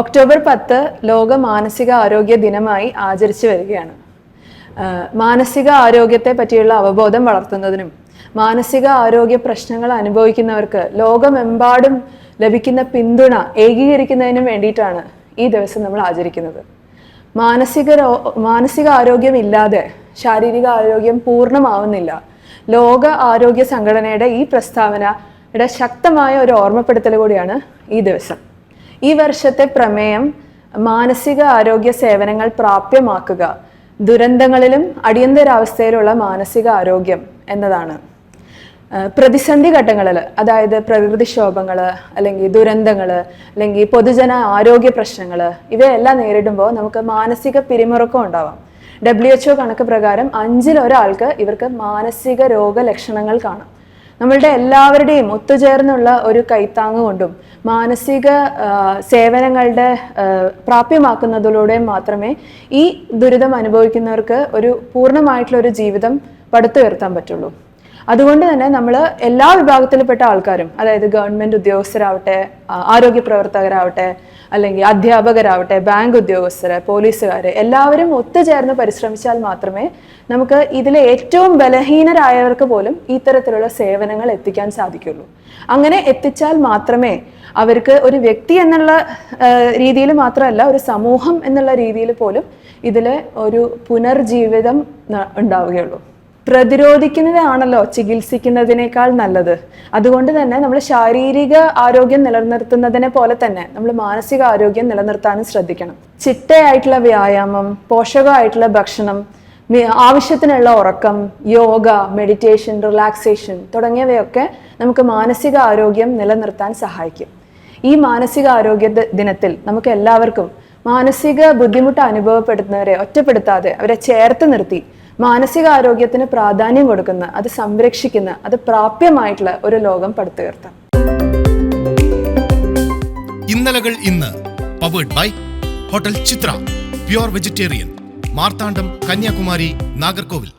October പത്ത് ലോക മാനസിക ആരോഗ്യ ദിനമായി ആചരിച്ചു വരികയാണ്. മാനസിക ആരോഗ്യത്തെ പറ്റിയുള്ള അവബോധം വളർത്തുന്നതിനും മാനസിക ആരോഗ്യ പ്രശ്നങ്ങൾ അനുഭവിക്കുന്നവർക്ക് ലോകമെമ്പാടും ലഭിക്കുന്ന പിന്തുണ ഏകീകരിക്കുന്നതിനും വേണ്ടിയിട്ടാണ് ഈ ദിവസം നമ്മൾ ആചരിക്കുന്നത്. മാനസിക രോ മാനസിക ആരോഗ്യമില്ലാതെ ശാരീരിക ആരോഗ്യം പൂർണമാവുന്നില്ല. ലോക ആരോഗ്യ സംഘടനയുടെ ഈ പ്രസ്താവനയുടെ ശക്തമായ ഒരു ഓർമ്മപ്പെടുത്തൽ കൂടിയാണ് ഈ ദിവസം. ഈ വർഷത്തെ പ്രമേയം മാനസിക ആരോഗ്യ സേവനങ്ങൾ പ്രാപ്യമാക്കുക. ദുരന്തങ്ങളിലും അടിയന്തരാവസ്ഥയിലുള്ള മാനസിക ആരോഗ്യം എന്നതാണ്. പ്രതിസന്ധി ഘട്ടങ്ങളിൽ അതായത് പ്രകൃതിക്ഷോഭങ്ങൾ അല്ലെങ്കിൽ ദുരന്തങ്ങൾ അല്ലെങ്കിൽ പൊതുജന ആരോഗ്യ പ്രശ്നങ്ങൾ ഇവയെല്ലാം നേരിടുമ്പോൾ നമുക്ക് മാനസിക പിരിമുറുക്കം ഉണ്ടാവാം. ഡബ്ല്യു എച്ച് കണക്ക് പ്രകാരം അഞ്ചിൽ ഒരാൾക്ക് ഇവർക്ക് മാനസിക രോഗലക്ഷണങ്ങൾ കാണാം. നമ്മളുടെ എല്ലാവരുടെയും ഒത്തുചേർന്നുള്ള ഒരു കൈത്താങ് കൊണ്ടും മാനസിക സേവനങ്ങളുടെ പ്രാപ്യമാക്കുന്നതിലൂടെയും പ്രാപ്യമാക്കുന്നതിലൂടെ മാത്രമേ ഈ ദുരിതം അനുഭവിക്കുന്നവർക്ക് ഒരു പൂർണമായിട്ടുള്ള ഒരു ജീവിതം പടുത്തുയർത്താൻ പറ്റുള്ളൂ. അതുകൊണ്ട് തന്നെ നമ്മൾ എല്ലാ വിഭാഗത്തിൽപ്പെട്ട ആൾക്കാരും അതായത് ഗവൺമെന്റ് ഉദ്യോഗസ്ഥരാവട്ടെ ആരോഗ്യ പ്രവർത്തകരാവട്ടെ അല്ലെങ്കിൽ അധ്യാപകരാവട്ടെ ബാങ്ക് ഉദ്യോഗസ്ഥർ പോലീസുകാർ എല്ലാവരും ഒത്തുചേർന്ന് പരിശ്രമിച്ചാൽ മാത്രമേ നമുക്ക് ഇതിലെ ഏറ്റവും ബലഹീനരായവർക്ക് പോലും ഇത്തരത്തിലുള്ള സേവനങ്ങൾ എത്തിക്കാൻ സാധിക്കുള്ളൂ. അങ്ങനെ എത്തിച്ചാൽ മാത്രമേ അവർക്ക് ഒരു വ്യക്തി എന്നുള്ള രീതിയിൽ മാത്രമല്ല ഒരു സമൂഹം എന്നുള്ള രീതിയിൽ പോലും ഇതിൽ ഒരു പുനർജീവിതം ഉണ്ടാവുകയുള്ളൂ. പ്രതിരോധിക്കുന്നതാണല്ലോ ചികിത്സിക്കുന്നതിനേക്കാൾ നല്ലത്. അതുകൊണ്ട് തന്നെ നമ്മൾ ശാരീരിക ആരോഗ്യം നിലനിർത്തുന്നതിനെ പോലെ തന്നെ നമ്മൾ മാനസിക ആരോഗ്യം നിലനിർത്താനും ശ്രദ്ധിക്കണം. ചിട്ടയായിട്ടുള്ള വ്യായാമം പോഷകമായിട്ടുള്ള ഭക്ഷണം ആവശ്യത്തിനുള്ള ഉറക്കം യോഗ മെഡിറ്റേഷൻ റിലാക്സേഷൻ തുടങ്ങിയവയൊക്കെ നമുക്ക് മാനസിക ആരോഗ്യം നിലനിർത്താൻ സഹായിക്കും. ഈ മാനസിക ആരോഗ്യ ദിനത്തിൽ നമുക്ക് എല്ലാവർക്കും മാനസിക ബുദ്ധിമുട്ട് അനുഭവപ്പെടുന്നവരെ ഒറ്റപ്പെടുത്താതെ അവരെ ചേർത്ത് നിർത്തി മാനസിക ആരോഗ്യത്തിന് പ്രാധാന്യം കൊടുക്കുന്ന അത് സംരക്ഷിക്കുന്ന അത് പ്രാപ്യമായിട്ടുള്ള ഒരു ലോകം പടുത്തുയർത്താം. ഇന്നലകൾ ഇന്ന്. Powered by hotel Chitra pure vegetarian Marthandam Kanyakumari Nagercoil.